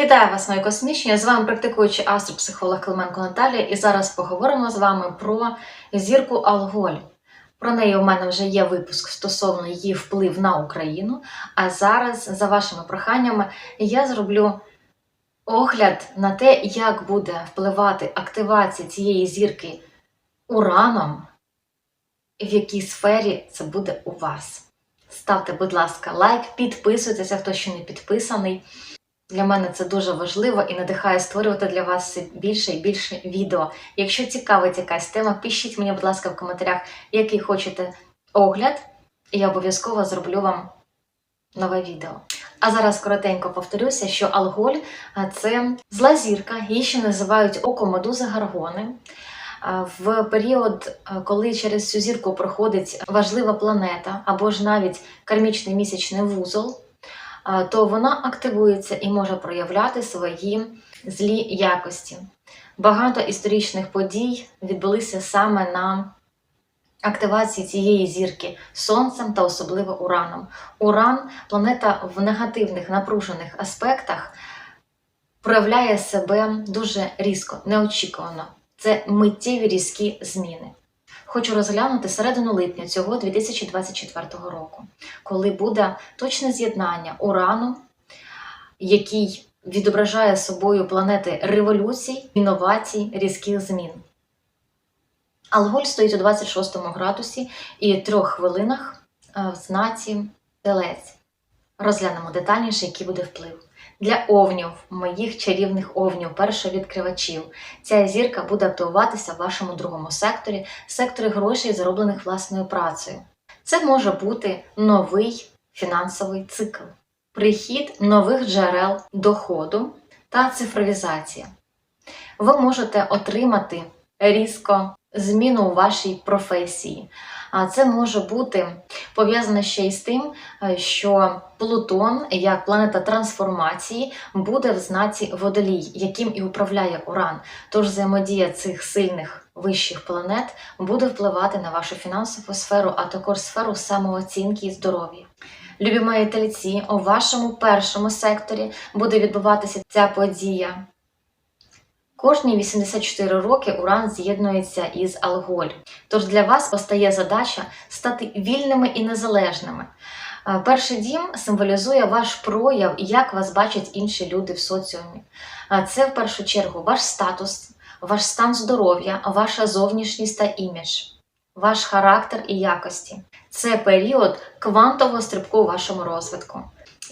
Вітаю вас, мої космічні! З вами практикуючий астропсихолог Клименко Наталія, і зараз поговоримо з вами про зірку Алголь. Про неї у мене вже є випуск стосовно її вплив на Україну. А зараз, за вашими проханнями, я зроблю огляд на те, як буде впливати активація цієї зірки ураном, в якій сфері це буде у вас. Ставте, будь ласка, лайк, підписуйтеся, хто ще не підписаний. Для мене це дуже важливо і надихає створювати для вас більше і більше відео. Якщо цікавить якась тема, пишіть мені, будь ласка, в коментарях, який хочете огляд, і я обов'язково зроблю вам нове відео. А зараз коротенько повторюся, що алголь це зла зірка, її ще називають медузи Гаргони. В період, коли через цю зірку проходить важлива планета або ж навіть кармічний місячний вузол, то вона активується і може проявляти свої злі якості. Багато історичних подій відбулися саме на активації цієї зірки сонцем та особливо ураном. Уран планета в негативних напружених аспектах проявляє себе дуже різко, неочікувано. Це миттєві різкі зміни. Хочу розглянути середину липня цього 2024 року, коли буде точне з'єднання урану, який відображає собою планети революцій, інновацій, різких змін. Алголь стоїть у 26 градусі і трьох хвилинах е, в знаці телець. Розглянемо детальніше, який буде вплив. Для овнів, моїх чарівних овнів, першовідкривачів, ця зірка буде активуватися в вашому другому секторі, секторі грошей, зароблених власною працею. Це може бути новий фінансовий цикл, прихід нових джерел доходу та цифровізація. Ви можете отримати різко зміну у вашій професії. А це може бути пов'язане ще й з тим, е, що Плутон, як планета трансформації, буде в знаці водолій, яким і управляє Уран. Тож взаємодія цих сильних вищих планет буде впливати на вашу фінансову сферу, а також сферу самооцінки і здоров'я. Любі мої тельці, у вашому першому секторі буде відбуватися ця подія. Кожні 84 роки Уран з'єднується із Алголь. Тож для вас постає задача стати вільними і незалежними. Е, Перший дім символізує ваш прояв і як вас бачать інші люди в соціумі. Е, Це в першу чергу ваш статус, ваш стан здоров'я, ваша зовнішність та імідж, ваш характер і якості. Це період квантового стрибку у вашому розвитку.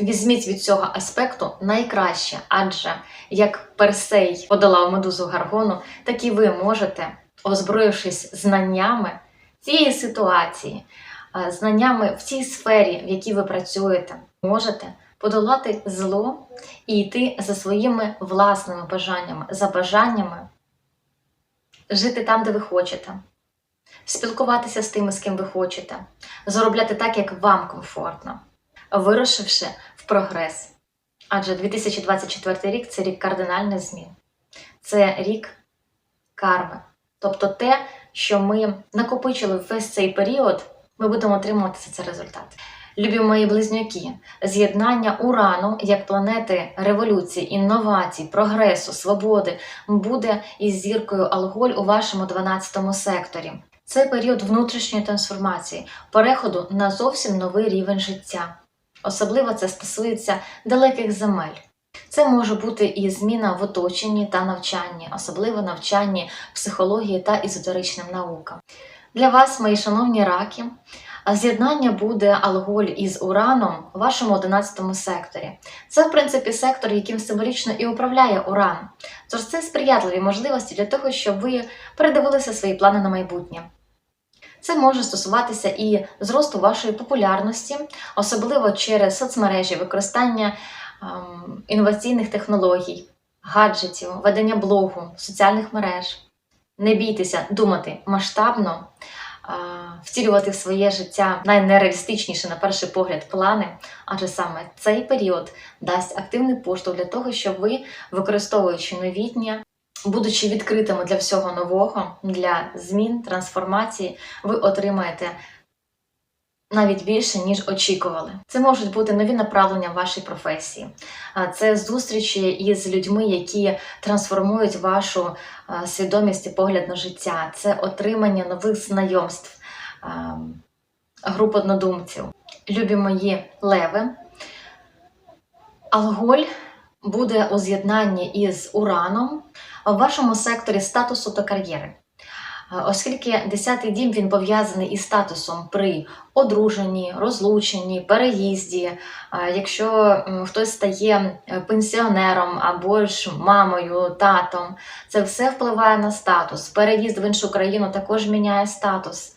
Візьміть від цього аспекту найкраще, адже як Персей подолав медузу Гаргону, так і ви можете, озброївшись знаннями цієї ситуації, е, знаннями в цій сфері, в якій ви працюєте, можете подолати зло і йти за своїми власними бажаннями, за бажаннями жити там, де ви хочете, спілкуватися з тими, з ким ви хочете, заробляти так, як вам комфортно, вирушивши в прогрес. Адже 2024 рік це рік кардинальних змін, це рік карми. Тобто те, що ми накопичили весь цей період, ми будемо отримувати за це результат. Любі мої близнюки, з'єднання урану як планети революції, інновацій, прогресу, свободи буде із зіркою Алголь у вашому 12 секторі. Це період внутрішньої трансформації, переходу на зовсім новий рівень життя. Особливо це стосується далеких земель. Це може бути і зміна в оточенні та навчанні, особливо навчанні психології та езотеричним наукам. Для вас, мої шановні раки, з'єднання буде алголь із ураном у вашому 11 секторі. Це, в принципі, сектор, яким символічно і управляє уран. Тож це сприятливі можливості для того, щоб ви передивилися свої плани на майбутнє. Це може стосуватися і зросту вашої популярності, особливо через соцмережі, використання ем, інноваційних технологій, гаджетів, ведення блогу, соціальних мереж. Не бійтеся думати масштабно, е, втілювати в своє життя найнереалістичніші на перший погляд плани, адже саме цей період дасть активний поштовх для того, щоб ви, використовуючи новітнє, Будучи відкритими для всього нового, для змін, трансформації, ви отримаєте навіть більше, ніж очікували. Це можуть бути нові направлення вашій професії, це зустрічі із людьми, які трансформують вашу свідомість і погляд на життя, це отримання нових знайомств, груп однодумців. Любі мої леви. Алголь буде у з'єднанні із ураном в вашому секторі статусу та кар'єри. Е, Оскільки 10-й дім він пов'язаний із статусом при одруженні, розлученні, переїзді, е, якщо хтось стає е, пенсіонером або ж мамою, татом, це все впливає на статус. Переїзд в іншу країну також міняє статус.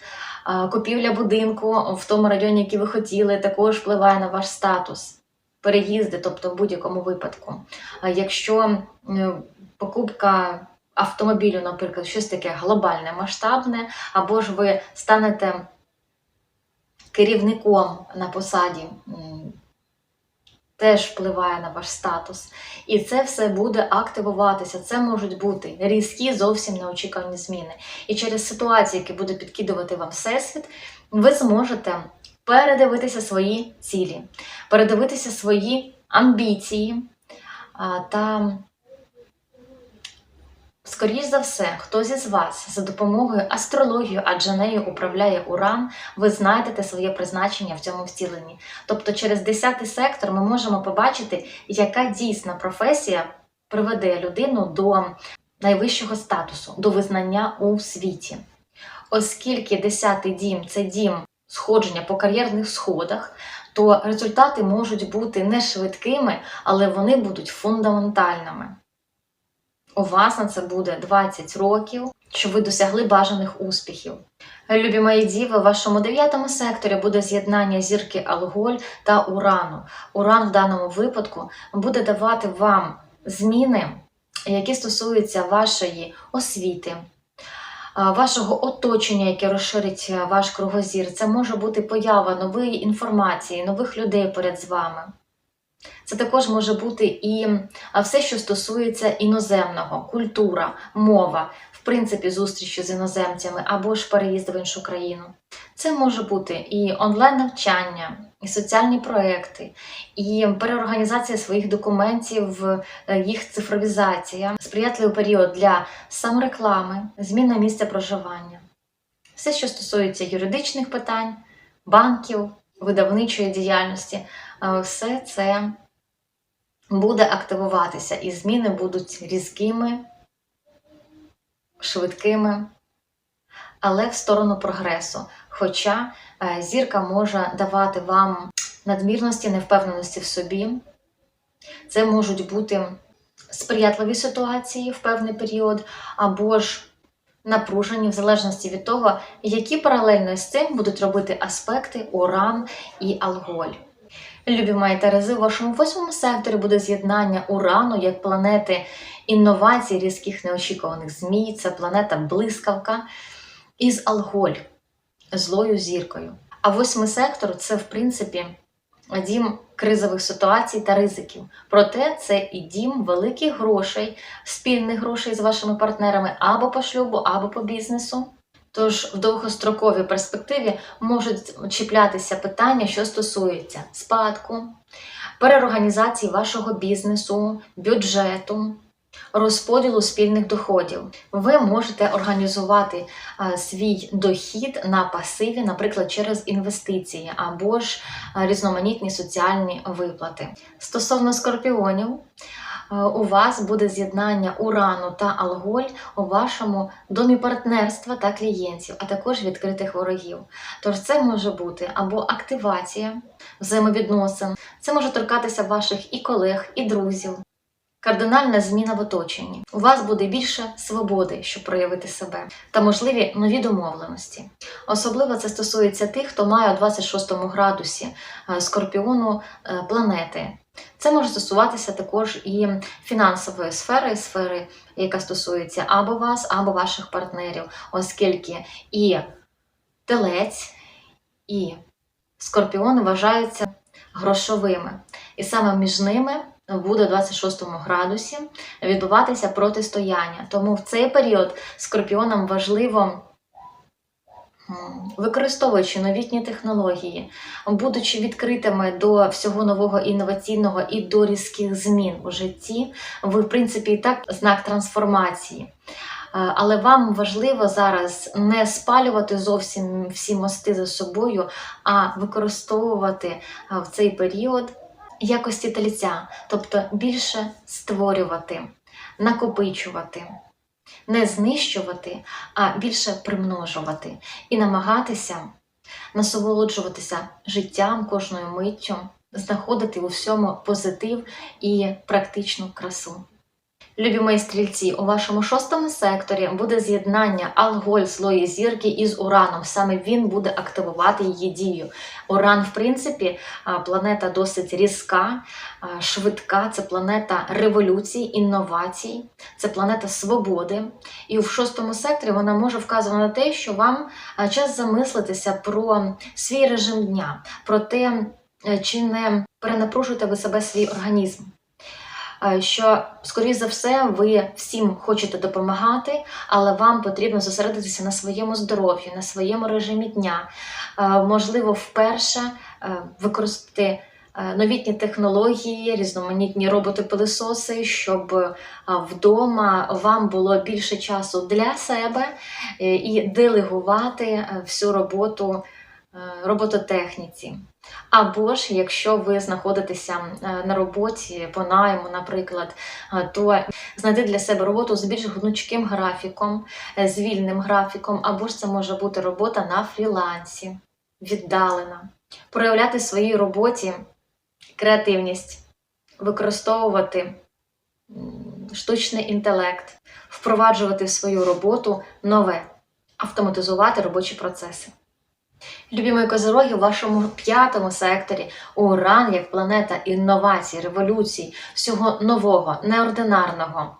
Купівля будинку в тому районі, який ви хотіли, також впливає на ваш статус. Переїзди, тобто в будь-якому випадку. Якщо покупка автомобілю, наприклад, щось таке глобальне, масштабне, або ж ви станете керівником на посаді, теж впливає на ваш статус. І це все буде активуватися. Це можуть бути різкі, зовсім неочікувані зміни. І через ситуації, які буде підкидувати вам всесвіт, ви зможете передивитися свої цілі, передивитися свої амбіції та Скоріш за все, хтось із вас за допомогою астрології, адже нею управляє Уран, ви знайдете своє призначення в цьому втіленні. Тобто, через 10 сектор ми можемо побачити, яка дійсна професія приведе людину до найвищого статусу, до визнання у світі. Оскільки 10 дім це дім сходження по кар'єрних сходах, то результати можуть бути не швидкими, але вони будуть фундаментальними. У вас на це буде 20 років, щоб ви досягли бажаних успіхів. Любі мої діви, в вашому дев'ятому секторі буде з'єднання зірки Алголь та Урану. Уран в даному випадку буде давати вам зміни, які стосуються вашої освіти, вашого оточення, яке розширить ваш кругозір. Це може бути поява нової інформації, нових людей поряд з вами. Це також може бути і все, що стосується іноземного, культура, мова, в принципі, зустрічі з іноземцями або ж переїзд в іншу країну. Це може бути і онлайн-навчання, і соціальні проекти, і переорганізація своїх документів, е, їх цифровізація, сприятливий період для самореклами, зміна місця проживання. Все, що стосується юридичних питань, банків, видавничої діяльності, е, все це буде активуватися, і зміни будуть різкими, швидкими, але в сторону прогресу. Хоча е, зірка може давати вам надмірності, невпевненості в собі. Це можуть бути сприятливі ситуації в певний період, або ж напружені, в залежності від того, які паралельно з цим будуть робити аспекти Уран і Алголь. Любі мої Терези, у вашому восьмому секторі буде з'єднання Урану як планети інновацій, різких неочікуваних змій. Це планета блискавка із Алголь, злою зіркою. А восьмий сектор це, в принципі, дім кризових ситуацій та ризиків. Проте це і дім великих грошей, спільних грошей з вашими партнерами або по шлюбу, або по бізнесу. Тож в довгостроковій перспективі можуть чіплятися питання, що стосуються спадку, переорганізації вашого бізнесу, бюджету, розподілу спільних доходів. Ви можете організувати а, свій дохід на пасиві, наприклад, через інвестиції або ж різноманітні соціальні виплати. Стосовно скорпіонів. Е, у вас буде з'єднання урану та алголь у вашому домі партнерства та клієнтів, а також відкритих ворогів. Тож це може бути або активація взаємовідносин, це може торкатися ваших і колег, і друзів. Кардинальна зміна в оточенні. У вас буде більше свободи, щоб проявити себе, та можливі нові домовленості. Особливо це стосується тих, хто має у 26 градусі е, скорпіону е, планети. Це може стосуватися також і фінансової сфери, сфери, яка стосується або вас, або ваших партнерів, оскільки і телець, і скорпіон вважаються грошовими. І саме між ними буде у 26 градусі відбуватися протистояння. Тому в цей період скорпіонам важливо Використовуючи новітні технології, будучи відкритими до всього нового інноваційного і до різких змін у житті, ви, в принципі, і так знак трансформації. Е, Але вам важливо зараз не спалювати зовсім всі мости за собою, а використовувати е, в цей період якості тельця, тобто більше створювати, накопичувати, не знищувати, а більше примножувати і намагатися насолоджуватися життям кожною миттю, знаходити у всьому позитив і практичну красу. Любі мої стрільці, у вашому шостому секторі буде з'єднання алголь злої зірки із Ураном. Саме він буде активувати її дію. Уран, в принципі, планета досить різка, швидка. Це планета революцій, інновацій, це планета свободи. І в шостому секторі вона може вказувати на те, що вам час замислитися про свій режим дня, про те, чи не перенапружуєте ви себе свій організм. Е, Що, скоріш за все, ви всім хочете допомагати, але вам потрібно зосередитися на своєму здоров'ю, на своєму режимі дня. Е, Можливо, вперше е, використати новітні технології, різноманітні роботи-пилисоси, щоб е, вдома вам було більше часу для себе і делегувати всю роботу робототехніці. Або ж, якщо ви знаходитеся е, на роботі по найму, наприклад, е, то знайти для себе роботу з більш гнучким графіком, е, з вільним графіком, або ж це може бути робота на фрілансі, віддалена. Проявляти в своїй роботі креативність, використовувати штучний інтелект, впроваджувати в свою роботу нове, автоматизувати робочі процеси. Любі мої козороги, у вашому п'ятому секторі Уран як планета інновацій, революцій, всього нового, неординарного,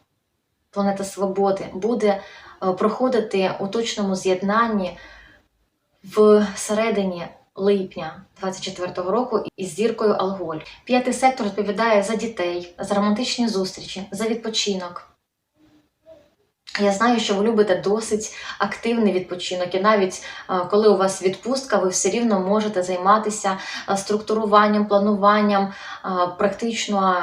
планета свободи буде е, проходити у точному з'єднанні в середині липня 24-го року із зіркою Алголь. П'ятий сектор відповідає за дітей, за романтичні зустрічі, за відпочинок. Я знаю, що ви любите досить активний відпочинок, і навіть е, коли у вас відпустка, ви все рівно можете займатися е, структуруванням, плануванням. Е, Практично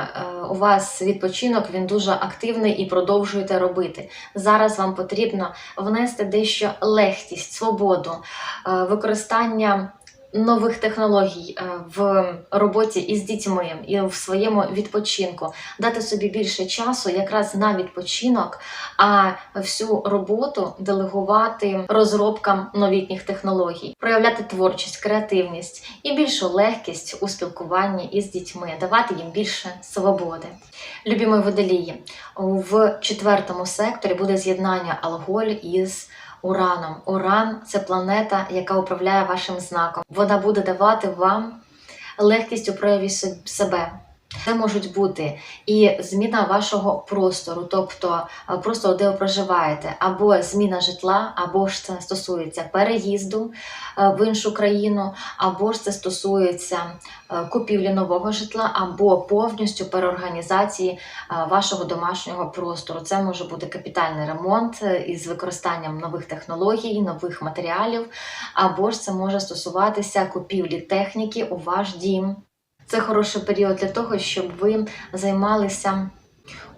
у вас відпочинок він дуже активний і продовжуєте робити. Зараз вам потрібно внести дещо легкість, свободу, використання. Нових технологій е, в роботі із дітьми і в своєму відпочинку, дати собі більше часу якраз на відпочинок, а всю роботу делегувати розробкам новітніх технологій, проявляти творчість, креативність і більшу легкість у спілкуванні із дітьми, давати їм більше свободи. Любімої водолії, в четвертому секторі буде з'єднання Алголь із Ураном. Уран це планета, яка управляє вашим знаком. Вона буде давати вам легкість у прояві себе. Це можуть бути і зміна вашого простору, тобто е, просто де ви проживаєте, або зміна житла, або ж це стосується переїзду е, в іншу країну, або ж це стосується е, купівлі нового житла, або повністю переорганізації вашого домашнього простору. Це може бути капітальний ремонт із використанням нових технологій, нових матеріалів, або ж це може стосуватися купівлі техніки у ваш дім. Це хороший період для того, щоб ви займалися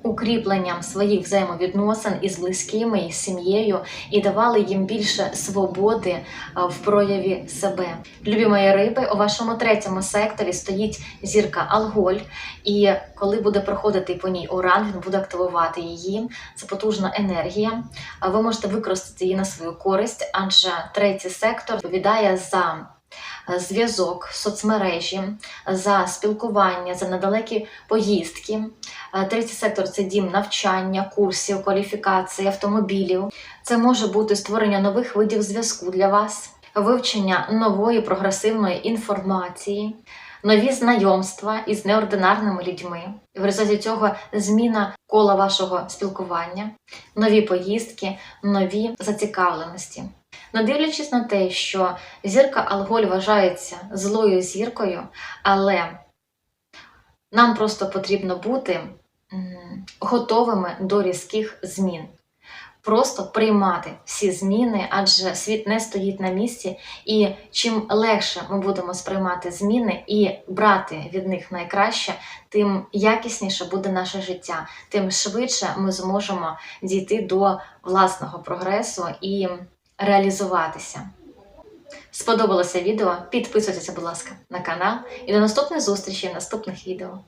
укріпленням своїх взаємовідносин із близькими, із сім'єю і давали їм більше свободи в прояві себе. Любі мої риби, у вашому третьому секторі стоїть зірка Алголь, і коли буде проходити по ній уран, він буде активувати її. Це потужна енергія. Ви можете використати її на свою користь, адже третій сектор відповідає за е, зв'язок, соцмережі, за спілкування, за недалекі поїздки. Е, Третій сектор це дім навчання, курсів, кваліфікації, автомобілів. Це може бути створення нових видів зв'язку для вас, вивчення нової прогресивної інформації, нові знайомства із неординарними людьми. В результаті цього зміна кола вашого спілкування, нові поїздки, нові зацікавленості. Не дивлячись на те, що зірка Алголь вважається злою зіркою, але нам просто потрібно бути готовими до різких змін. просто приймати всі зміни, адже світ не стоїть на місці, і чим легше ми будемо сприймати зміни і брати від них найкраще, тим якісніше буде наше життя, тим швидше ми зможемо дійти до власного прогресу і реалізуватися. Сподобалося відео? Підписуйтеся, будь ласка, на канал і до наступних зустрічі в наступних відео.